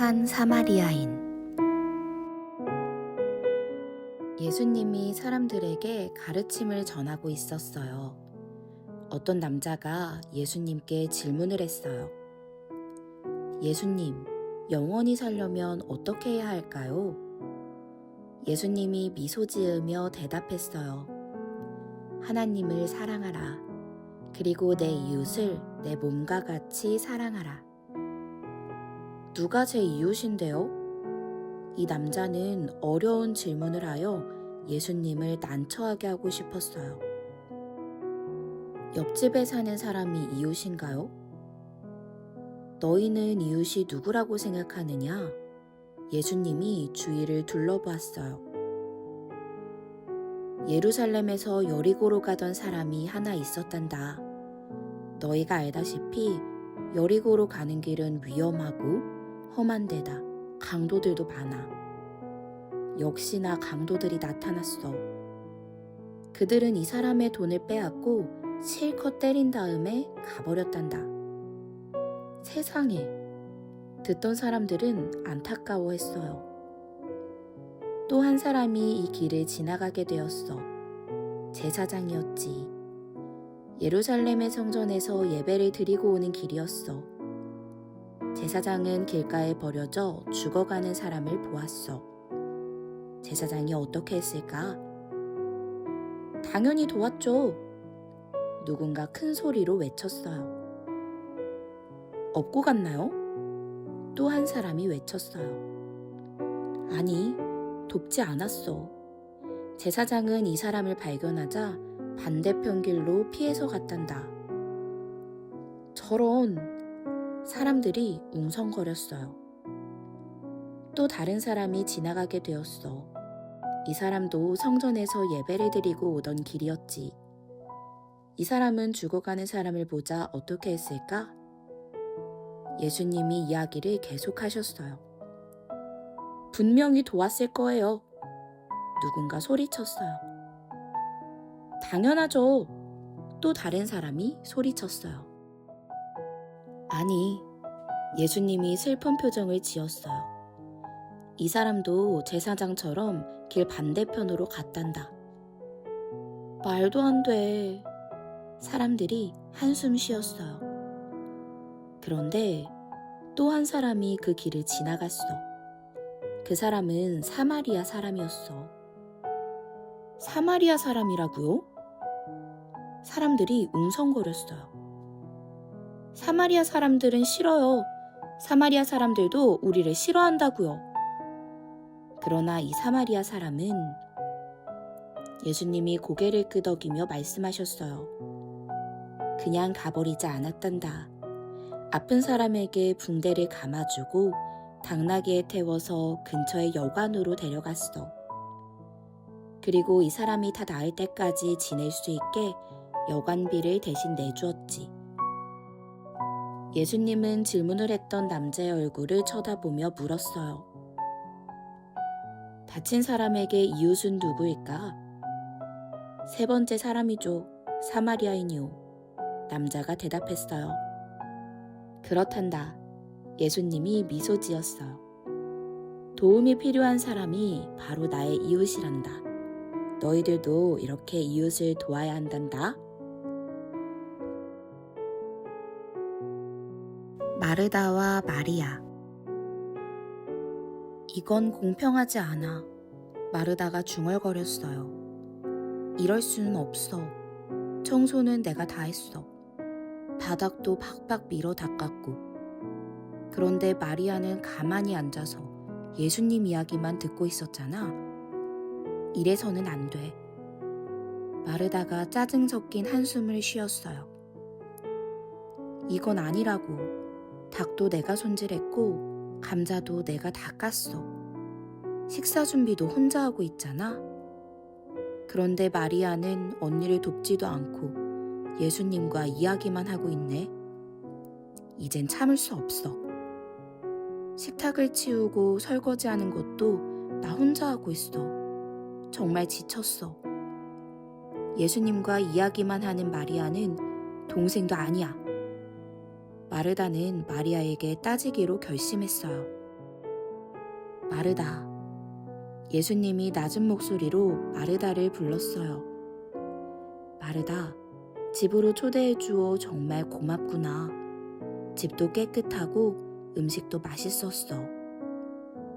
착한 사마리아인 예수님이 사람들에게 가르침을 전하고 있었어요. 어떤 남자가 예수님께 질문을 했어요. 예수님, 영원히 살려면 어떻게 해야 할까요? 예수님이 미소 지으며 대답했어요. 하나님을 사랑하라. 그리고 내 이웃을 내 몸과 같이 사랑하라. 누가 제 이웃인데요? 이 남자는 어려운 질문을 하여 예수님을 난처하게 하고 싶었어요. 옆집에 사는 사람이 이웃인가요? 너희는 이웃이 누구라고 생각하느냐? 예수님이 주위를 둘러보았어요. 예루살렘에서 여리고로 가던 사람이 하나 있었단다. 너희가 알다시피 여리고로 가는 길은 위험하고 험한 데다 강도들도 많아. 역시나 강도들이 나타났어. 그들은 이 사람의 돈을 빼앗고 실컷 때린 다음에 가버렸단다. 세상에. 듣던 사람들은 안타까워했어요. 또 한 사람이 이 길을 지나가게 되었어. 제사장이었지. 예루살렘의 성전에서 예배를 드리고 오는 길이었어. 제사장은 길가에 버려져 죽어가는 사람을 보았어. 제사장이 어떻게 했을까? 당연히 도왔죠. 누군가 큰 소리로 외쳤어요. 업고 갔나요? 또 한 사람이 외쳤어요. 아니, 돕지 않았어. 제사장은 이 사람을 발견하자 반대편 길로 피해서 갔단다. 저런 사람들이 웅성거렸어요. 또 다른 사람이 지나가게 되었어. 이 사람도 성전에서 예배를 드리고 오던 길이었지. 이 사람은 죽어가는 사람을 보자 어떻게 했을까? 예수님이 이야기를 계속하셨어요. 분명히 도왔을 거예요. 누군가 소리쳤어요. 당연하죠. 또 다른 사람이 소리쳤어요. 아니, 예수님이 슬픈 표정을 지었어요. 이 사람도 제사장처럼 길 반대편으로 갔단다. 말도 안 돼. 사람들이 한숨 쉬었어요. 그런데 또 한 사람이 그 길을 지나갔어. 그 사람은 사마리아 사람이었어. 사마리아 사람이라고요? 사람들이 웅성거렸어요. 사마리아 사람들은 싫어요. 사마리아 사람들도 우리를 싫어한다고요. 그러나 이 사마리아 사람은 예수님이 고개를 끄덕이며 말씀하셨어요. 그냥 가버리지 않았단다. 아픈 사람에게 붕대를 감아주고 당나귀에 태워서 근처의 여관으로 데려갔어. 그리고 이 사람이 다 나을 때까지 지낼 수 있게 여관비를 대신 내주었지. 예수님은 질문을 했던 남자의 얼굴을 쳐다보며 물었어요. 다친 사람에게 이웃은 누구일까? 세 번째 사람이죠. 사마리아인이요. 남자가 대답했어요. 그렇단다. 예수님이 미소 지었어요. 도움이 필요한 사람이 바로 나의 이웃이란다. 너희들도 이렇게 이웃을 도와야 한단다. 마르다와 마리아 이건 공평하지 않아. 마르다가 중얼거렸어요. 이럴 수는 없어. 청소는 내가 다 했어. 바닥도 팍팍 밀어 닦았고. 그런데 마리아는 가만히 앉아서 예수님 이야기만 듣고 있었잖아. 이래서는 안 돼. 마르다가 짜증 섞인 한숨을 쉬었어요. 이건 아니라고. 닭도 내가 손질했고, 감자도 내가 다 깠어. 식사 준비도 혼자 하고 있잖아. 그런데 마리아는 언니를 돕지도 않고 예수님과 이야기만 하고 있네. 이젠 참을 수 없어. 식탁을 치우고 설거지하는 것도 나 혼자 하고 있어. 정말 지쳤어. 예수님과 이야기만 하는 마리아는 동생도 아니야. 마르다는 마리아에게 따지기로 결심했어요. 마르다. 예수님이 낮은 목소리로 마르다를 불렀어요. 마르다, 집으로 초대해 주어 정말 고맙구나. 집도 깨끗하고 음식도 맛있었어.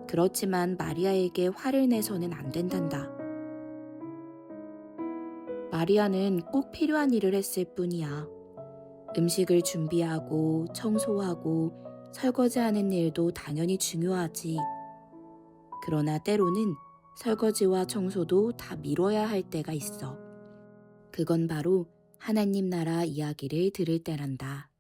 그렇지만 마리아에게 화를 내서는 안 된단다. 마리아는 꼭 필요한 일을 했을 뿐이야. 음식을 준비하고 청소하고 설거지하는 일도 당연히 중요하지. 그러나 때로는 설거지와 청소도 다 미뤄야 할 때가 있어. 그건 바로 하나님 나라 이야기를 들을 때란다.